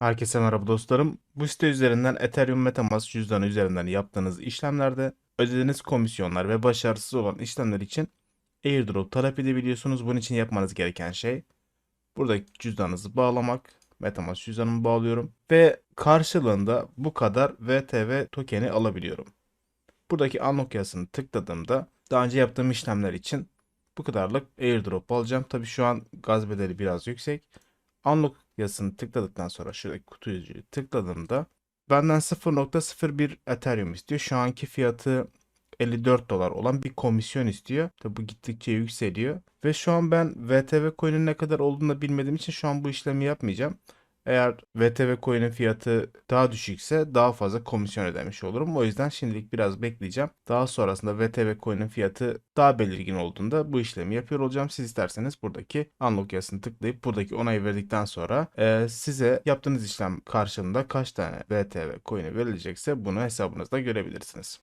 Herkese merhaba dostlarım. Bu site üzerinden Ethereum MetaMask cüzdanı üzerinden yaptığınız işlemlerde ödediğiniz komisyonlar ve başarısız olan işlemler için airdrop talep edebiliyorsunuz. Bunun için yapmanız gereken şey buradaki cüzdanınızı bağlamak. MetaMask cüzdanımı bağlıyorum ve karşılığında bu kadar VTV tokeni alabiliyorum. Buradaki unlock yazısını tıkladığımda daha önce yaptığım işlemler için bu kadarlık airdrop alacağım. Tabi şu an gaz bedeli biraz yüksek. Unlock yazısını tıkladıktan sonra şuradaki kutuyu tıkladığımda benden 0.01 Ethereum istiyor. Şu anki fiyatı 54 dolar olan bir komisyon istiyor. Tabi bu gittikçe yükseliyor. Ve şu an ben VTV coin'in ne kadar olduğunu da bilmediğim için şu an bu işlemi yapmayacağım. Eğer VTV coin'in fiyatı daha düşükse daha fazla komisyon ödemiş olurum. O yüzden şimdilik biraz bekleyeceğim. Daha sonrasında VTV coin'in fiyatı daha belirgin olduğunda bu işlemi yapıyor olacağım. Siz isterseniz buradaki unlock yazısını tıklayıp buradaki onayı verdikten sonra e, size yaptığınız işlem karşılığında kaç tane VTV coin'i verilecekse bunu hesabınızda görebilirsiniz.